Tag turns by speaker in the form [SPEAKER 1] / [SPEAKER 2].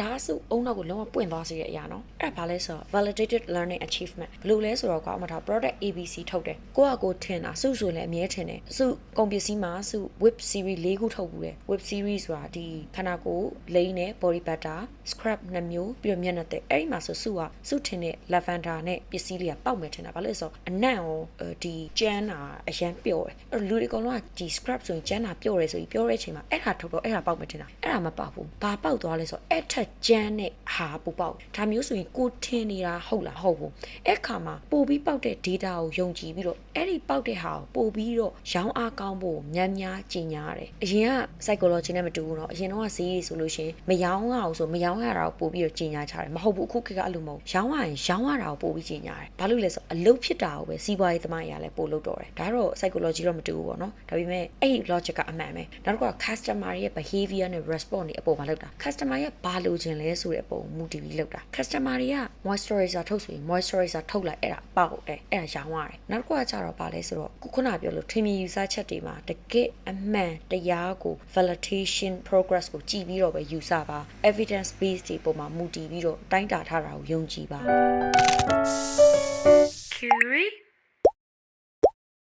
[SPEAKER 1] ဒါကစုအုံနောက်ကိုလုံးဝပွင့်သွားစေတဲ့အရာနော်အဲ့ဒါဘာလဲဆိုတော့ validated learning achievement ဘယ်လိုလဲဆိုတော့ကောအမထား product ABC ထုတ်တယ်ကိုကကိုထင်တာစုဆိုလည်းအမြဲထင်တယ်စုကုန်ပစ္စည်းမှာစု web series ၄ခုထုတ်ဘူးတယ် web series ဆိုတာဒီခန္ဓာကိုယ်လိမ့်နဲ့ body butter scrub နှစ်မျိုးပြီးတော့မျက်နှာသစ်အဲ့ဒီမှာဆိုစုကစုထင်တဲ့ lavender နဲ့ပစ္စည်းတွေကပေါက်မယ်ထင်တာဘာလို့လဲဆိုတော့အနံ့ကိုဒီကျန်းတာအရန်ပျော့တယ်အဲ့လူတွေအကုန်လုံးကဒီ scrub ဆိုရင်ကျန်းတာပျော့တယ်ဆိုပြီးပြောတဲ့အချိန်မှာအဲ့ဒါထုတ်တော့အဲ့ဒါပေါက်မယ်ထင်တာအဲ့ဒါမပေါက်ဘူးဘာပေါက်သွားလဲဆိုတော့အဲ့ထက်ကျန်းတဲ့ဟာပူပေါက်ဒါမျိုးဆိုရင်ကိုထင်နေတာဟုတ်လားဟုတ်ဘူးအဲ့ခါမှာပို့ပြီးပေါက်တဲ့ data ကိုယုံကြည်ပြီးတော့အဲ့ဒီပေါက်တဲ့ဟာကိုပို့ပြီးတော့ရောင်းအားကောင်းဖို့များများကြီးညာရတယ်အရင်က psychology နဲ့မတူဘူးเนาะအရင်တော့ဈေးတွေဆိုလို့ရှိရင်မရောင်းရအောင်ဆိုမရောင်းရတာကိုပို့ပြီးတော့ကြီးညာချတယ်မဟုတ်ဘူးအခုခေတ်ကအဲ့လိုမဟုတ်ရောင်းရရင်ရောင်းရတာကိုပို့ပြီးကြီးညာတယ်ဘာလို့လဲဆိုတော့အလုပ်ဖြစ်တာကိုပဲစီးပွားရေးသမားတွေကလည်းပို့လုပ်တော့တယ်ဒါတော့ psychology တော့မတူဘူးပေါ့နော်ဒါပေမဲ့အဲ့ဒီ logic ကအမှန်ပဲနောက်တစ်ခုက customer ရဲ့ behavior နဲ့ response တွေအပေါ်မှာလောက်တာ customer ရဲ့ဘာလို ့ချင်လဲဆိုတဲ့အပေါ်မူတည်ပြီးလောက်တာ customer တွေက moisturizer ထုတ်ဆိုရင် moisturizer ထုတ်လိုက်အဲ့ဒါပေါက်တယ်အဲ့ဒါရောင်းရတယ်နောက်တစ်ခုကကြတော့ဘာလဲဆိုတော့ခုခုနပြောလို့ထင်မြင်ယူဆချက်တွေမှာတကယ်အမှန်တရားကို validation progress ကိုကြည်ပြီးတော့ပဲယူဆပါ evidence based တွေပေါ်မှာမူတည်ပြီးတော့တိုင်းတာထားတာကိုယုံကြည်ပါ
[SPEAKER 2] Curie